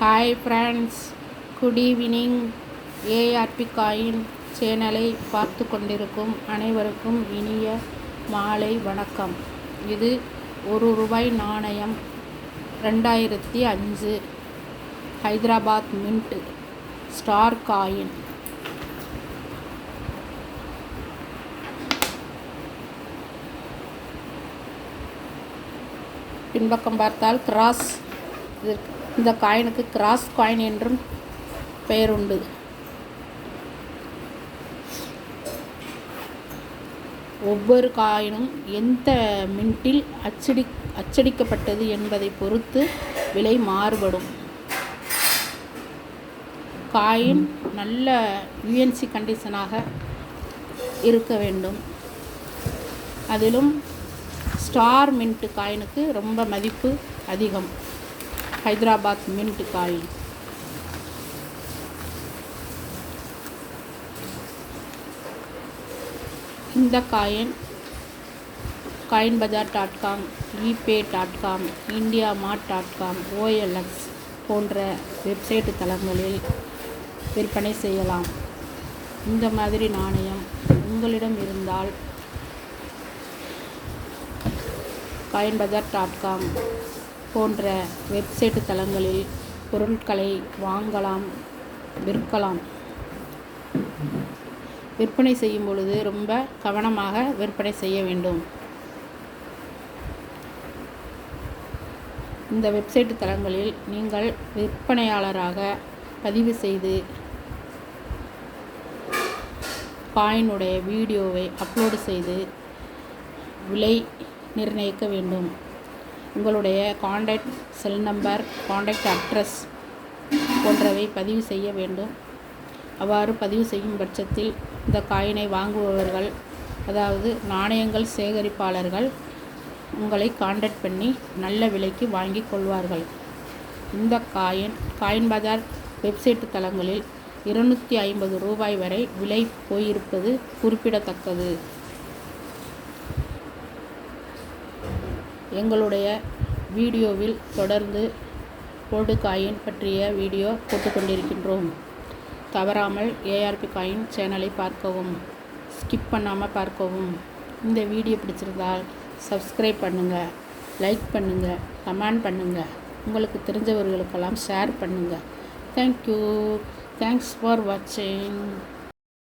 Hi friends good evening ARP coin சேனலை பார்த்து கொண்டிருக்கும் அனைவருக்கும் இனிய மாலை வணக்கம். இது ஒரு ரூபாய் நாணயம் ரெண்டாயிரத்தி அஞ்சு. Hyderabad mint star coin. பின்பக்கம் பார்த்தால் கிராஸ் இந்த காயினுக்கு கிராஸ் காயின் என்றும் பெயர் உண்டு. ஒவ்வொரு காயினும் எந்த மின்ட்டில் அச்சடி அச்சடிக்கப்பட்டது என்பதை பொறுத்து விலை மாறுபடும். காயின் நல்ல யூஎன்சி கண்டிஷனாக இருக்க வேண்டும். அதிலும் ஸ்டார் மின்ட்டு காயினுக்கு ரொம்ப மதிப்பு அதிகம். ஹைதராபாத் மின்ட் காயின் இந்த coin coin bazaar dot com eBay dot com India mart dot com OLX போன்ற வெப்சைட் தளங்களில் விற்பனை செய்யலாம். இந்த மாதிரி நாணயம் உங்களிடம் இருந்தால் காயின் பஜார் டாட் காம் போன்ற வெப்சைட் தளங்களில் பொருட்களை வாங்கலாம் விற்கலாம். விற்பனை செய்யும் பொழுது ரொம்ப கவனமாக விற்பனை செய்ய வேண்டும். இந்த வெப்சைட் தளங்களில் நீங்கள் விற்பனையாளராக பதிவு செய்து காயினுடைய வீடியோவை அப்லோடு செய்து விலை நிர்ணயிக்க வேண்டும். உங்களுடைய contact cell number contact address போன்றவை பதிவு செய்ய வேண்டும். அவ்வாறு பதிவு செய்யும் பட்சத்தில் இந்த காயினை வாங்குபவர்கள் அதாவது நாணயங்கள் சேகரிப்பாளர்கள் உங்களை காண்டாக்ட் பண்ணி நல்ல விலைக்கு வாங்கி கொள்வார்கள். இந்த காயின் காயின் பஜார் வெப்சைட் தளங்களில் இருநூற்றி ஐம்பது ரூபாய் வரை விலை போயிருப்பது குறிப்பிடத்தக்கது. எங்களுடைய வீடியோவில் தொடர்ந்து கோல்டு காயின் பற்றிய வீடியோ போட்டுக்கொண்டிருக்கின்றோம். தவறாமல் ஏஆர்பி காயின் சேனலை பார்க்கவும் ஸ்கிப் பண்ணாமல் பார்க்கவும். இந்த வீடியோ பிடிச்சிருந்தால் சப்ஸ்கிரைப் பண்ணுங்கள் லைக் பண்ணுங்கள் கமெண்ட் பண்ணுங்கள் உங்களுக்கு தெரிஞ்சவர்களுக்கெல்லாம் ஷேர் பண்ணுங்கள் தேங்க்யூ தேங்க்ஸ் ஃபார் வாட்சிங்